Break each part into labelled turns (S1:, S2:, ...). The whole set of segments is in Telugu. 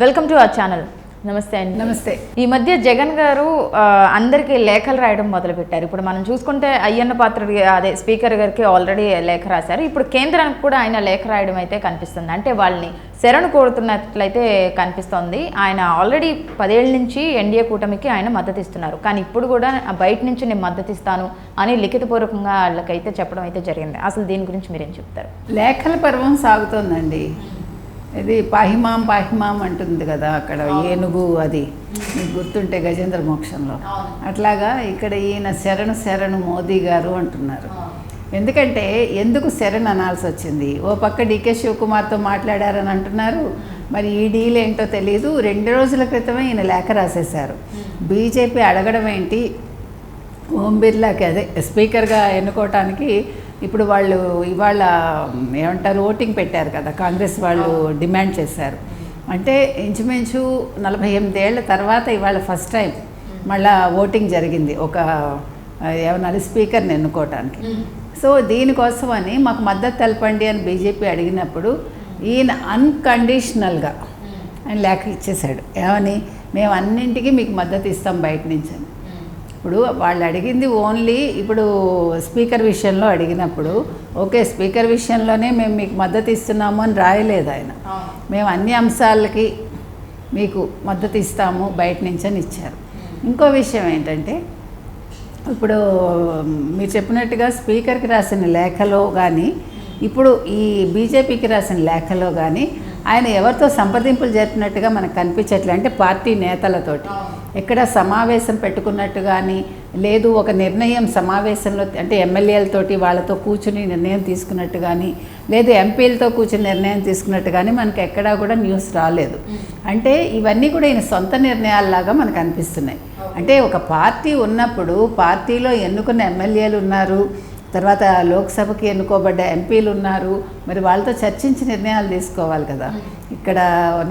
S1: వెల్కమ్ టు అవర్ ఛానల్ నమస్తే అండి.
S2: నమస్తే.
S1: ఈ మధ్య జగన్ గారు అందరికీ లేఖలు రాయడం మొదలుపెట్టారు. ఇప్పుడు మనం చూసుకుంటే అయ్యన్న పాత్ర అదే స్పీకర్ గారికి ఆల్రెడీ లేఖ రాశారు. ఇప్పుడు కేంద్రానికి కూడా ఆయన లేఖ రాయడం అయితే కనిపిస్తుంది. అంటే వాళ్ళని శరణు కోరుతున్నట్లయితే కనిపిస్తోంది. ఆయన ఆల్రెడీ పదేళ్ళ నుంచి ఎన్డీఏ కూటమికి ఆయన మద్దతు ఇస్తున్నారు. కానీ ఇప్పుడు కూడా బయట నుంచి నేను మద్దతు ఇస్తాను అని లిఖితపూర్వకంగా వాళ్ళకైతే చెప్పడం అయితే జరిగింది. అసలు దీని గురించి మీరేం చెప్తారు?
S2: లేఖల పర్వం సాగుతోందండి. ఇది పాహిమాం పాహిమాం అంటుంది కదా అక్కడ ఏనుగు అది. మీకు గుర్తుంటే గజేంద్ర మోక్షంలో. అట్లాగా ఇక్కడ ఈయన శరణు శరణు మోదీ గారు అంటున్నారు. ఎందుకంటే ఎందుకు శరణ్ అనాల్సి వచ్చింది? ఓ పక్క డికే శివకుమార్తో మాట్లాడారని అంటున్నారు. మరి ఈ డీల్ ఏంటో తెలియదు రెండు రోజుల క్రితమే ఈయన లేఖ రాసేశారు. బీజేపీ అడగడం ఏంటి? ఓం బిర్లాకి అదే స్పీకర్గా ఎన్నుకోవటానికి ఇప్పుడు వాళ్ళు ఇవాళ ఏమంటారు ఓటింగ్ పెట్టారు కదా కాంగ్రెస్ వాళ్ళు డిమాండ్ చేశారు. అంటే ఇంచుమించు నలభై ఎనిమిదేళ్ళ తర్వాత ఇవాళ ఫస్ట్ టైం మళ్ళా ఓటింగ్ జరిగింది ఒక ఏమన్నా స్పీకర్ని ఎన్నుకోవటానికి. సో దీనికోసమని మాకు మద్దతు తెలపండి అని బీజేపీ అడిగినప్పుడు ఈయన అన్కండిషనల్గా ఆయన లేఖ ఇచ్చేశాడు. ఏమని మేము అన్నింటికీ మీకు మద్దతు ఇస్తాం బయట నుంచి అని ఇప్పుడు వాళ్ళు అడిగింది ఓన్లీ ఇప్పుడు స్పీకర్ విషయంలో అడిగినప్పుడు ఓకే స్పీకర్ విషయంలోనే మేము మీకు మద్దతు ఇస్తున్నాము అని రాయలేదు ఆయన. మేము అన్ని అంశాలకి మీకు మద్దతు ఇస్తాము బయట నుంచి అని ఇచ్చారు. ఇంకో విషయం ఏంటంటే ఇప్పుడు మీరు చెప్పినట్టుగా స్పీకర్కి రాసిన లేఖలో కానీ ఇప్పుడు ఈ బీజేపీకి రాసిన లేఖలో కానీ ఆయన ఎవరితో సంప్రదింపులు జరిపినట్టుగా మనకు కనిపించట్లే అంటే పార్టీ నేతలతోటి. ఎక్కడ సమావేశం పెట్టుకున్నట్టు కానీ లేదు ఒక నిర్ణయం సమావేశంలో అంటే ఎమ్మెల్యేలతోటి వాళ్ళతో కూర్చుని నిర్ణయం తీసుకున్నట్టు కానీ లేదు ఎంపీలతో కూర్చుని నిర్ణయం తీసుకున్నట్టు కానీ మనకి ఎక్కడా కూడా న్యూస్ రాలేదు. అంటే ఇవన్నీ కూడా ఈయన సొంత నిర్ణయాల్లాగా మనకు అనిపిస్తున్నాయి. అంటే ఒక పార్టీ ఉన్నప్పుడు పార్టీలో ఎన్నుకున్న ఎమ్మెల్యేలు ఉన్నారు తర్వాత లోక్సభకి ఎన్నుకోబడ్డ ఎంపీలు ఉన్నారు. మరి వాళ్ళతో చర్చించి నిర్ణయాలు తీసుకోవాలి కదా. ఇక్కడ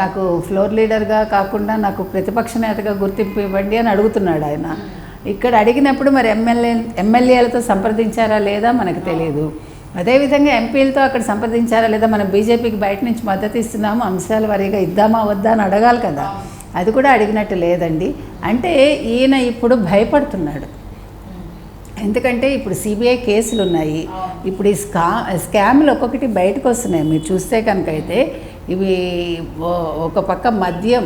S2: నాకు ఫ్లోర్ లీడర్గా కాకుండా నాకు ప్రతిపక్ష నేతగా గుర్తింపు ఇవ్వండి అని అడుగుతున్నాడు ఆయన. ఇక్కడ అడిగినప్పుడు మరి ఎమ్మెల్యే ఎమ్మెల్యేలతో సంప్రదించారా లేదా మనకు తెలియదు. అదేవిధంగా ఎంపీలతో అక్కడ సంప్రదించారా లేదా మనం బీజేపీకి బయట నుంచి మద్దతు ఇస్తున్నాము అంశాల వారీగా ఇద్దామా వద్దా అని అడగాలి కదా. అది కూడా అడిగినట్టు లేదండి. అంటే ఈయన ఇప్పుడు భయపడుతున్నాడు. ఎందుకంటే ఇప్పుడు సిబిఐ కేసులు ఉన్నాయి ఇప్పుడు ఈ స్కా స్కామ్లు ఒక్కొక్కటి బయటకు వస్తున్నాయి మీరు చూస్తే కనుక అయితే ఇవి ఒక పక్క మద్యం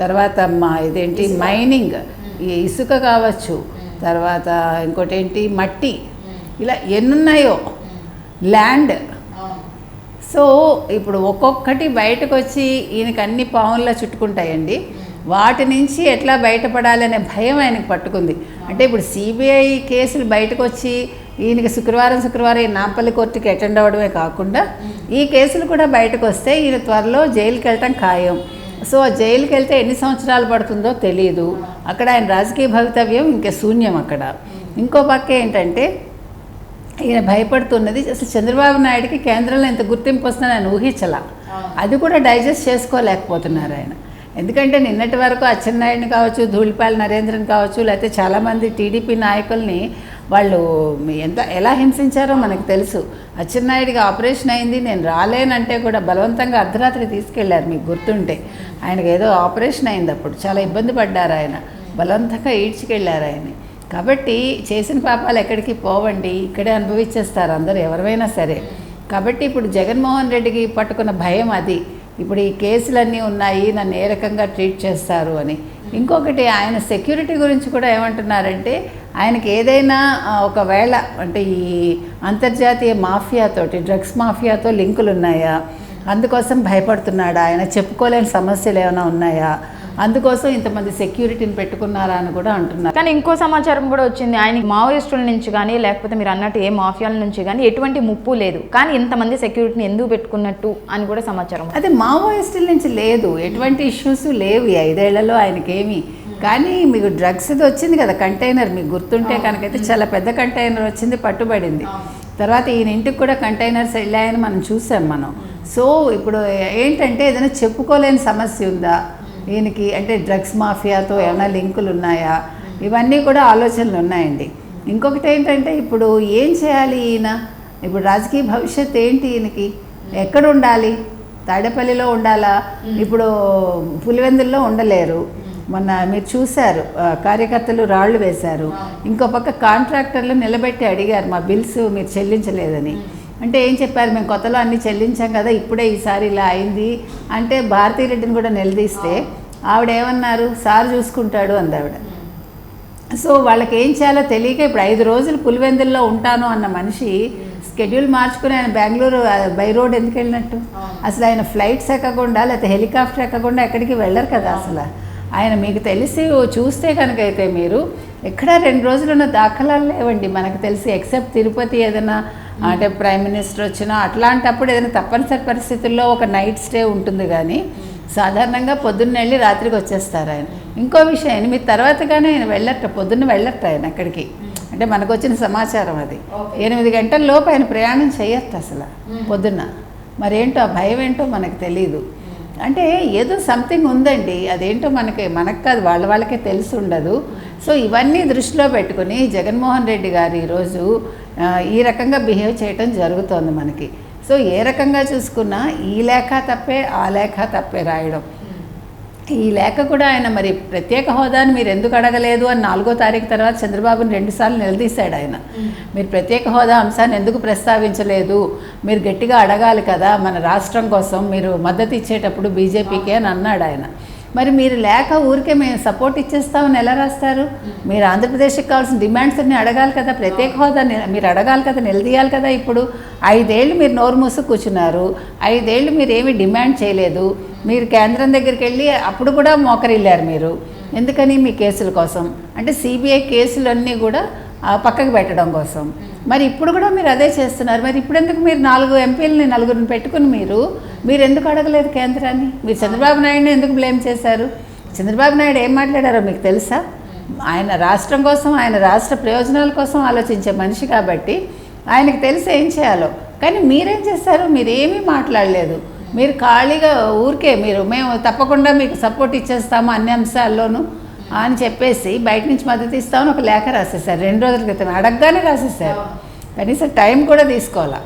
S2: తర్వాత మా ఇదేంటి మైనింగ్ ఈ ఇసుక కావచ్చు తర్వాత ఇంకోటి ఏంటి మట్టి ఇలా ఎన్నున్నాయో ల్యాండ్. సో ఇప్పుడు ఒక్కొక్కటి బయటకు వచ్చి ఈయనకి అన్ని పావుల్లో చుట్టుకుంటాయండి. వాటి నుంచి ఎట్లా బయటపడాలి అనే భయం ఆయనకు పట్టుకుంది. అంటే ఇప్పుడు సిబిఐ కేసులు బయటకు వచ్చి ఈయనకి శుక్రవారం శుక్రవారం ఈ నాంపల్లి కోర్టుకి అటెండ్ అవ్వడమే కాకుండా ఈ కేసులు కూడా బయటకు వస్తే ఈయన త్వరలో జైలుకి వెళ్ళటం ఖాయం. సో ఆ జైలుకి వెళ్తే ఎన్ని సంవత్సరాలు పడుతుందో తెలియదు అక్కడ ఆయన రాజకీయ భవితవ్యం ఇంకా శూన్యం అక్కడ. ఇంకో పక్క ఏంటంటే ఈయన భయపడుతున్నది అసలు చంద్రబాబు నాయుడుకి కేంద్రంలో ఇంత గుర్తింపు వస్తుందని ఆయన ఊహించలా. అది కూడా డైజెస్ట్ చేసుకోలేకపోతున్నారు ఆయన. ఎందుకంటే నిన్నటి వరకు అచ్చెన్నాయుడిని కావచ్చు ధూళిపాల నరేంద్రన్ కావచ్చు లేకపోతే చాలామంది టీడీపీ నాయకుల్ని వాళ్ళు ఎంత ఎలా హింసించారో మనకు తెలుసు. అచ్చెన్నాయుడికి ఆపరేషన్ అయింది నేను రాలేనంటే కూడా బలవంతంగా అర్ధరాత్రి తీసుకెళ్ళారు మీకు గుర్తుంటే. ఆయనకు ఏదో ఆపరేషన్ అయింది అప్పుడు. చాలా ఇబ్బంది పడ్డారు ఆయన. బలవంతంగా ఈడ్చుకెళ్ళారు ఆయన్ని. కాబట్టి చేసిన పాపాలు ఎక్కడికి పోవండి ఇక్కడే అనుభవించేస్తారు అందరూ ఎవరైనా సరే. కాబట్టి ఇప్పుడు జగన్మోహన్ రెడ్డికి పట్టుకున్న భయం అది. ఇప్పుడు ఈ కేసులన్నీ ఉన్నాయి నన్ను ఏ రకంగా ట్రీట్ చేస్తారు అని. ఇంకొకటి ఆయన సెక్యూరిటీ గురించి కూడా ఏమంటున్నారంటే ఆయనకి ఏదైనా ఒకవేళ అంటే ఈ అంతర్జాతీయ మాఫియాతోటి డ్రగ్స్ మాఫియాతో లింకులు ఉన్నాయా అందుకోసం భయపడుతున్నాడా? ఆయన చెప్పుకోలేని సమస్యలు ఏమైనా ఉన్నాయా? అందుకోసం ఇంతమంది సెక్యూరిటీని పెట్టుకున్నారా అని కూడా అంటున్నారు.
S1: కానీ ఇంకో సమాచారం కూడా వచ్చింది. ఆయన మావోయిస్టుల నుంచి కానీ లేకపోతే మీరు అన్నట్టు ఏ మాఫియాల నుంచి కానీ ఎటువంటి ముప్పు లేదు. కానీ ఇంతమంది సెక్యూరిటీని ఎందుకు పెట్టుకున్నట్టు అని కూడా సమాచారం
S2: అదే మావోయిస్టుల నుంచి లేదు. ఎటువంటి ఇష్యూస్ లేవు. ఈ ఐదేళ్ళలో ఆయనకేమి. కానీ మీకు డ్రగ్స్ వచ్చింది కదా కంటైనర్. మీకు గుర్తుంటే కనుకైతే చాలా పెద్ద కంటైనర్ వచ్చింది పట్టుబడింది. తర్వాత ఈయన ఇంటికి కూడా కంటైనర్స్ వెళ్ళాయని మనం చూసాం మనం. సో ఇప్పుడు ఏంటంటే ఏదైనా చెప్పుకోలేని సమస్య ఉందా? ఈయనకి అంటే డ్రగ్స్ మాఫియాతో ఏమైనా లింకులు ఉన్నాయా ఇవన్నీ కూడా ఆలోచనలు ఉన్నాయండి. ఇంకొకటి ఏంటంటే ఇప్పుడు ఏం చేయాలి ఈయన? ఇప్పుడు రాజకీయ భవిష్యత్ ఏంటి ఈయనకి? ఎక్కడ ఉండాలి? తాడేపల్లిలో ఉండాలా? ఇప్పుడు పులివెందుల్లో ఉండలేరు. మొన్న మీరు చూశారు కార్యకర్తలు రాళ్ళు వేశారు. ఇంకో పక్క కాంట్రాక్టర్లు నిలబెట్టి అడిగారు మా బిల్స్ మీరు చెల్లించలేదని. అంటే ఏం చెప్పారు? మేము కొత్తలో అన్ని చెల్లించాం కదా ఇప్పుడే ఈసారి ఇలా అయింది అంటే భారతీ రెడ్డిని కూడా నిలదీస్తే ఆవిడ ఏమన్నారు? సార్ చూసుకుంటాడు అంది ఆవిడ సో వాళ్ళకి ఏం చేయాలో తెలియక ఇప్పుడు ఐదు రోజులు పులివెందుల్లో ఉంటాను అన్న మనిషి స్కెడ్యూల్ మార్చుకుని ఆయన బెంగళూరు బై రోడ్ ఎందుకు వెళ్ళినట్టు? అసలు ఆయన ఫ్లైట్స్ ఎక్కకుండా లేకపోతే హెలికాప్టర్ ఎక్కకుండా ఎక్కడికి వెళ్ళరు కదా అసలు. ఆయన మీకు తెలిసి చూస్తే కనుక అయితే మీరు ఎక్కడా రెండు రోజులు ఉన్న దాఖలాలు లేవండి. మనకు తెలిసి ఎక్సెప్ట్ తిరుపతి ఏదైనా అంటే ప్రైమ్ మినిస్టర్ వచ్చినా అట్లాంటప్పుడు ఏదైనా తప్పనిసరి పరిస్థితుల్లో ఒక నైట్ స్టే ఉంటుంది కానీ సాధారణంగా పొద్దున్న వెళ్ళి రాత్రికి వచ్చేస్తారు ఆయన. ఇంకో విషయం ఎనిమిది తర్వాతగానే ఆయన వెళ్ళట పొద్దున్న వెళ్ళట ఆయన అక్కడికి. అంటే మనకు వచ్చిన సమాచారం అది. ఎనిమిది గంటల లోపు ఆయన ప్రయాణం చేయొచ్చు అసలు పొద్దున్న. మరేంటో ఆ భయం ఏంటో మనకు తెలియదు అంటే ఏదో సంథింగ్ ఉందండి అదేంటో మనకి మనకు కాదు వాళ్ళ వాళ్ళకే తెలిసి ఉండదు. సో ఇవన్నీ దృష్టిలో పెట్టుకుని జగన్మోహన్ రెడ్డి గారు ఈరోజు ఈ రకంగా బిహేవ్ చేయటం జరుగుతోంది మనకి. సో ఏ రకంగా చూసుకున్నా ఈ లేఖ తప్పే ఆ లేఖ తప్పే రాయడం. ఈ లేఖ కూడా ఆయన మరి ప్రత్యేక హోదాని మీరు ఎందుకు అడగలేదు అని నాలుగో తారీఖు తర్వాత చంద్రబాబుని రెండుసార్లు నిలదీశాడు ఆయన. మీరు ప్రత్యేక హోదా అంశాన్ని ఎందుకు ప్రస్తావించలేదు? మీరు గట్టిగా అడగాలి కదా మన రాష్ట్రం కోసం. మీరు మద్దతు ఇచ్చేటప్పుడు బీజేపీకి అని అన్నాడు ఆయన. మరి మీరు లేక ఊరికే మేము సపోర్ట్ ఇచ్చేస్తామని ఎలా రాస్తారు? మీరు ఆంధ్రప్రదేశ్కి కావాల్సిన డిమాండ్స్ అన్ని అడగాలి కదా ప్రత్యేక హోదా మీరు అడగాలి కదా నిలదీయాలి కదా ఇప్పుడు? ఐదేళ్ళు మీరు నోరు మూసు కూర్చున్నారు ఐదేళ్ళు మీరు ఏమీ డిమాండ్ చేయలేదు మీరు కేంద్రం దగ్గరికి వెళ్ళి అప్పుడు కూడా మోకరిల్లారు మీరు. ఎందుకని మీ కేసుల కోసం? అంటే సిబిఐ కేసులన్నీ కూడా పక్కకు పెట్టడం కోసం. మరి ఇప్పుడు కూడా మీరు అదే చేస్తున్నారు. మరి ఇప్పుడు ఎందుకు మీరు నాలుగు ఎంపీలని నలుగురిని పెట్టుకుని మీరు మీరు ఎందుకు అడగలేదు కేంద్రాన్ని? మీరు చంద్రబాబు నాయుడుని ఎందుకు బ్లేమ్ చేశారు? చంద్రబాబు నాయుడు ఏం మాట్లాడారో మీకు తెలుసా? ఆయన రాష్ట్రం కోసం ఆయన రాష్ట్ర ప్రయోజనాల కోసం ఆలోచించే మనిషి కాబట్టి ఆయనకు తెలిసి ఏం చేయాలో. కానీ మీరేం చేస్తారు మీరు ఏమీ మాట్లాడలేదు. మీరు ఖాళీగా ఊరికే మీరు మేము తప్పకుండా మీకు సపోర్ట్ ఇచ్చేస్తాము అన్ని అంశాల్లోనూ. అని చెప్పేసి బయట నుంచి మద్దతు ఇస్తామని ఒక లేఖ రాసేసారు రెండు రోజుల క్రితం అడగగానే రాసేసారు కనీసం టైం కూడా తీసుకోవాలా?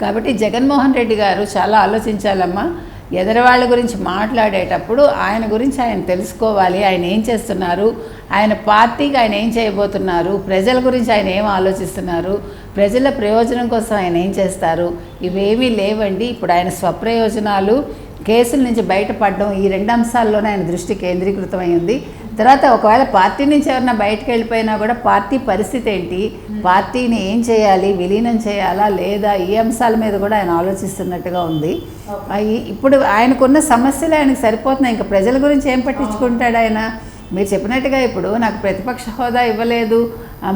S2: కాబట్టి జగన్మోహన్ రెడ్డి గారు చాలా ఆలోచించాలమ్మా. ఎదరవాళ్ళ గురించి మాట్లాడేటప్పుడు ఆయన గురించి ఆయన తెలుసుకోవాలి. ఆయన ఏం చేస్తున్నారు? ఆయన పార్టీకి ఆయన ఏం చేయబోతున్నారు? ప్రజల గురించి ఆయన ఏం ఆలోచిస్తున్నారు? ప్రజల ప్రయోజనం కోసం ఆయన ఏం చేస్తారు? ఇవేమీ లేవండి. ఇప్పుడు ఆయన స్వప్రయోజనాలు కేసుల నుంచి బయటపడడం ఈ రెండు అంశాల్లోనే ఆయన దృష్టి కేంద్రీకృతమై ఉంది. తర్వాత ఒకవేళ పార్టీ నుంచి ఎవరైనా బయటకు వెళ్ళిపోయినా కూడా పార్టీ పరిస్థితి ఏంటి? పార్టీని ఏం చేయాలి? విలీనం చేయాలా? లేదా ఈ అంశాల మీద కూడా ఆయన ఆలోచిస్తున్నట్టుగా ఉంది. ఇప్పుడు ఆయనకున్న సమస్యలు ఆయనకు సరిపోతున్నాయి. ఇంకా ప్రజల గురించి ఏం పట్టించుకుంటాడు ఆయన? మీరు చెప్పినట్టుగా ఇప్పుడు నాకు ప్రతిపక్ష హోదా ఇవ్వలేదు.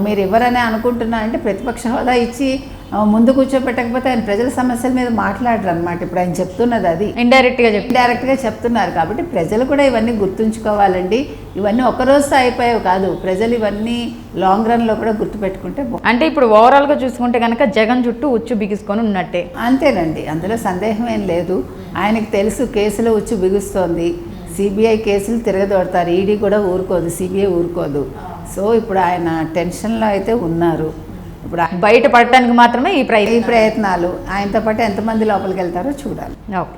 S2: మీరు ఇవ్వరని అనుకుంటున్నా అంటే ప్రతిపక్ష హోదా ఇచ్చి ముందు కూర్చోబెట్టకపోతే ఆయన ప్రజల సమస్యల మీద మాట్లాడరు అనమాట ఇప్పుడు ఆయన చెప్తున్నది అది.
S1: ఇండైరెక్ట్గా చెప్పి
S2: డైరెక్ట్గా చెప్తున్నారు కాబట్టి ప్రజలు కూడా ఇవన్నీ గుర్తుంచుకోవాలండి. ఇవన్నీ ఒక రోజుతో అయిపోయావు కాదు. ప్రజలు ఇవన్నీ లాంగ్ రన్లో కూడా గుర్తుపెట్టుకుంటే
S1: అంటే ఇప్పుడు ఓవరాల్గా చూసుకుంటే కనుక జగన్ చుట్టూ ఉచ్చు బిగుసుకొని ఉన్నట్టే.
S2: అంతేనండి. అందులో సందేహం ఏం లేదు. ఆయనకి తెలుసు కేసులో ఉచ్చు బిగుస్తోంది. సిబిఐ కేసులు తిరగదోడతారు. ఈడీ కూడా ఊరుకోదు. సిబిఐ ఊరుకోదు. సో ఇప్పుడు ఆయన టెన్షన్లో అయితే ఉన్నారు. ఇప్పుడు
S1: బయట పడటానికి మాత్రమే ఈ
S2: ఈ
S1: ప్రయత్నం
S2: ప్రయత్నాలు. ఆయనతో పాటు ఎంతమంది లోపలికి వెళ్తారో చూడాలి.
S1: ఓకే.